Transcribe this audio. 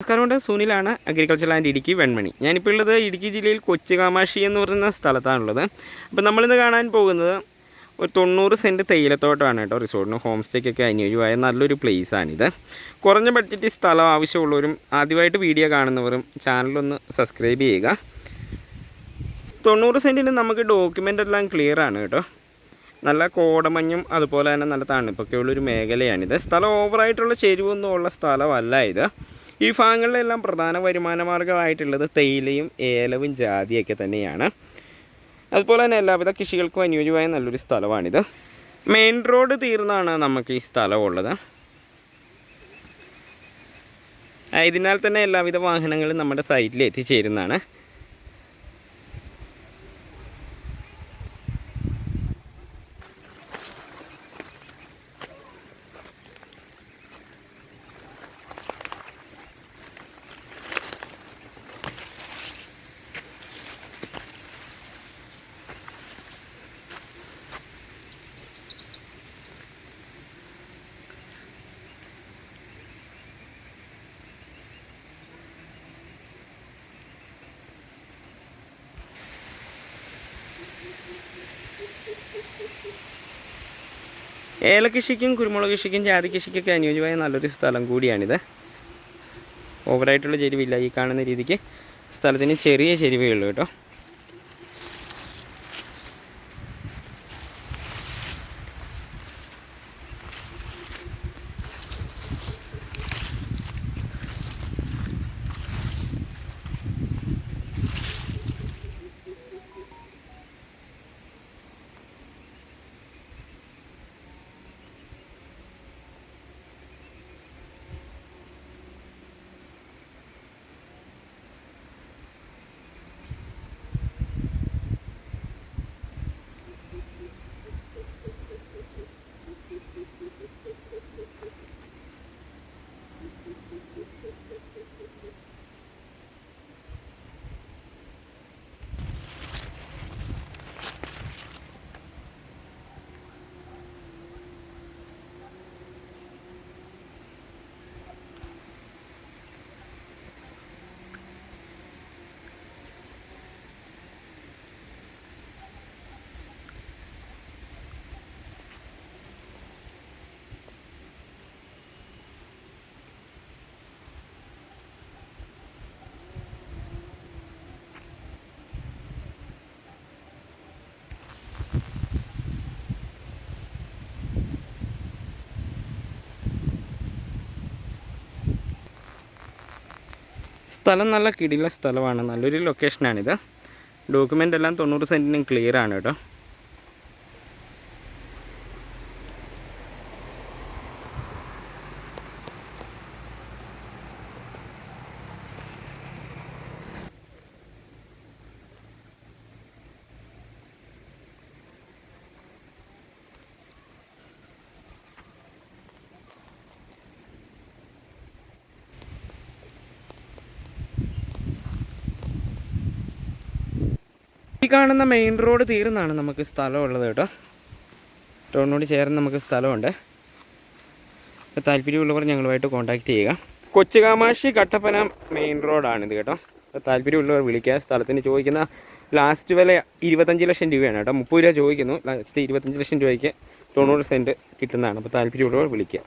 നമസ്കാരമുണ്ട് സുനിലാണ് agriculture land Idukki Venmani. ഞാനിപ്പോൾ ഉള്ളത് ഇടുക്കി ജില്ലയിൽ കൊച്ചുകാമാക്ഷി എന്ന് പറയുന്ന സ്ഥലത്താണുള്ളത്. അപ്പോൾ നമ്മളിന്ന് കാണാൻ പോകുന്നത് ഒരു തൊണ്ണൂറ് സെന്റ് തേയിലത്തോട്ടമാണ് കേട്ടോ റിസോർട്ടിന് ഹോം സ്റ്റേക്കൊക്കെ അനുയോജ്യമായ നല്ലൊരു പ്ലേസാണിത് കുറഞ്ഞ ബഡ്ജറ്റ് സ്ഥലം ആവശ്യമുള്ളവരും ആദ്യമായിട്ട് വീഡിയോ കാണുന്നവരും ചാനലൊന്ന് സബ്സ്ക്രൈബ് ചെയ്യുക. തൊണ്ണൂറ് സെന്റിന് നമുക്ക് ഡോക്യുമെന്റ് എല്ലാം ക്ലിയർ ആണ് കേട്ടോ. നല്ല കോടമഞ്ഞും അതുപോലെ തന്നെ നല്ല തണുപ്പൊക്കെ ഉള്ളൊരു മേഖലയാണിത്. സ്ഥലം ഓവറായിട്ടുള്ള ചെരുവൊന്നും ഉള്ള സ്ഥലമല്ല ഇത്. ഈ ഭാഗങ്ങളിലെല്ലാം പ്രധാന വരുമാന മാർഗമായിട്ടുള്ളത് തേയിലയും ഏലവും ജാതിയൊക്കെ തന്നെയാണ്. അതുപോലെ തന്നെ എല്ലാവിധ കൃഷികൾക്കും അനുയോജ്യമായ നല്ലൊരു സ്ഥലമാണിത്. മെയിൻ റോഡ് തീർന്നാണ് നമുക്ക് ഈ സ്ഥലമുള്ളത്. ഇതിനാൽ തന്നെ എല്ലാവിധ വാഹനങ്ങളും നമ്മുടെ സൈറ്റിൽ എത്തിച്ചേരുന്നതാണ്. ഏലകൃഷിക്കും കുരുമുളക് കൃഷിക്കും ജാതി കൃഷിക്കൊക്കെ അനുയോജ്യമായ നല്ലൊരു സ്ഥലം കൂടിയാണിത്. ഓവറായിട്ടുള്ള ചെരുവില്ല ഈ കാണുന്ന രീതിക്ക് സ്ഥലത്തിന് ചെറിയ ചെരുവേ ഉള്ളൂ കേട്ടോ. സ്ഥലം നല്ല കിടില സ്ഥലമാണ്. നല്ലൊരു ലൊക്കേഷനാണിത് ഡോക്യുമെന്റ് എല്ലാം തൊണ്ണൂറ് സെന്റിനും ക്ലിയർ ആണ് കേട്ടോ. ഈ കാണുന്ന മെയിൻ റോഡ് തീർന്നാണ് നമുക്ക് സ്ഥലം സ്ഥലമുള്ളത് കേട്ടോ. ടൗണിനോട് ചേർന്ന് നമുക്ക് സ്ഥലമുണ്ട്. അപ്പോൾ താല്പര്യമുള്ളവർ ഞങ്ങളുമായിട്ട് കോൺടാക്റ്റ് ചെയ്യുക. കൊച്ചുകാമാക്ഷി കട്ടപ്പന മെയിൻ റോഡാണിത് കേട്ടോ. അപ്പോൾ താല്പര്യമുള്ളവർ വിളിക്കുക. സ്ഥലത്തിന് ചോദിക്കുന്ന ലാസ്റ്റ് വില ഇരുപത്തഞ്ച് ലക്ഷം രൂപയാണ് കേട്ടോ. മുപ്പത് രൂപ ചോദിക്കുന്നു. ലാസ്റ്റ് ഇരുപത്തഞ്ച് ലക്ഷം രൂപയ്ക്ക് തൊണ്ണൂറ് സെന്റ് കിട്ടുന്നതാണ്. അപ്പോൾ താല്പര്യമുള്ളവർ വിളിക്കുക.